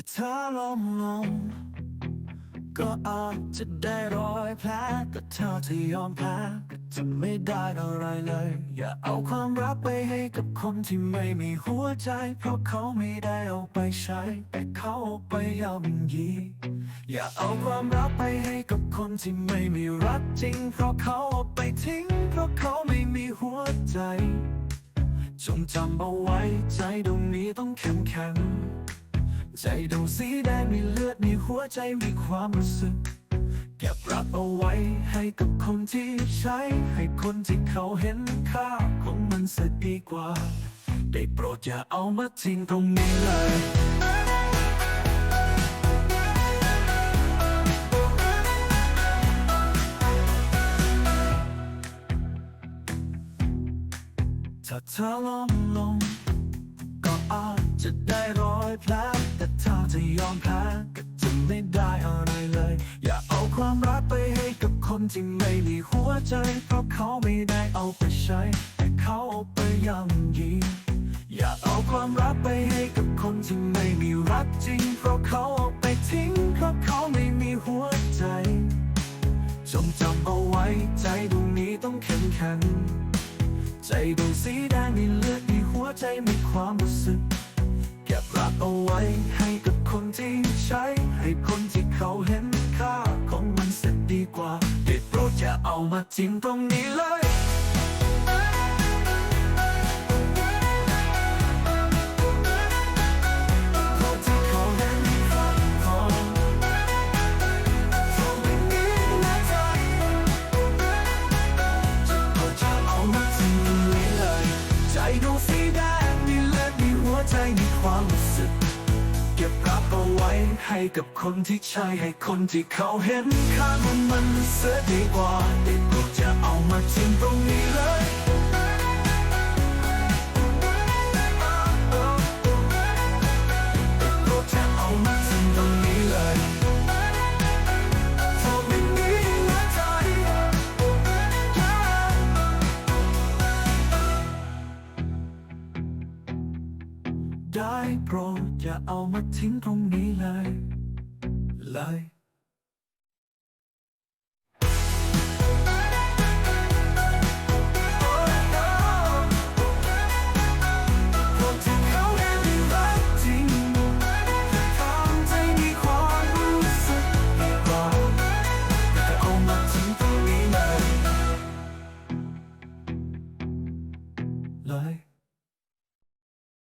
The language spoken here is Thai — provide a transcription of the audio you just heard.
แต่ถ้าล้มลงก็อาจจะได้รอยแผลแต่เธอที่ยอมแพ้ก็จะไม่ได้อะไรเลย อย่าเอาความรักไปให้กับคนที่ไม่มีหัวใจ เพราะเขาไม่ได้เอาไปใช้ แต่เขาเอาไปยาวยิงยีอย่าเอาความรักไปให้กับคนที่ไม่มีรักจริง เพราะเขาเอาไปทิ้ง เพราะเขาไม่มีหัวใจ จงจำเอาไว้ใจดวงนี้ต้องเข้มแข็ง ใจดวงสีแดงมีเลือดมีหัวใจมีความรู้สึก เก็บรักเอาไว้ให้กับคนที่ใช้ ให้คนที่เขาเห็นค่าของมันเสียดีกว่า ได้โปรดอย่าเอามาทิ้งตรงนี้เลยถ้าเธอล้มลง ก็อาจจะได้รอยแผล ถ้าจะยอมแพ้ก็จะไม่ได้อะไรเลย อย่าเอาความรักไปให้กับคนที่ไม่มีหัวใจ เพราะเขาไม่ได้เอาไปใช้ แต่เขาเอาไปย่ำยีอย่าเอาความรักไปให้กับคนที่ไม่มีรักจริง เพราะเขาเอาไปทิ้ง เพราะเขาไม่มีหัวใจจงจำเอาไว้ใจดวงนี้ต้องเข้มแข็งใจดวงสีแดงมีเลือดมีหัวใจมีความรู้สึก เก็บรักเอาไว้ให ที่ใช้ ให้คนที่เขาเห็นค่าของมันเสร็จดีกว่าเด็ดโปรดอย่าเอามาทิ้งตรงนี้เลย ให้กับคนที่ใช่ให้คนที่เขาเห็นค่ามันมันเสียดีกว่าเด็กกูจะเอามาทิ้ง ได้โปรดอย่าเอามาทิ้งตรงนี้เลย เลย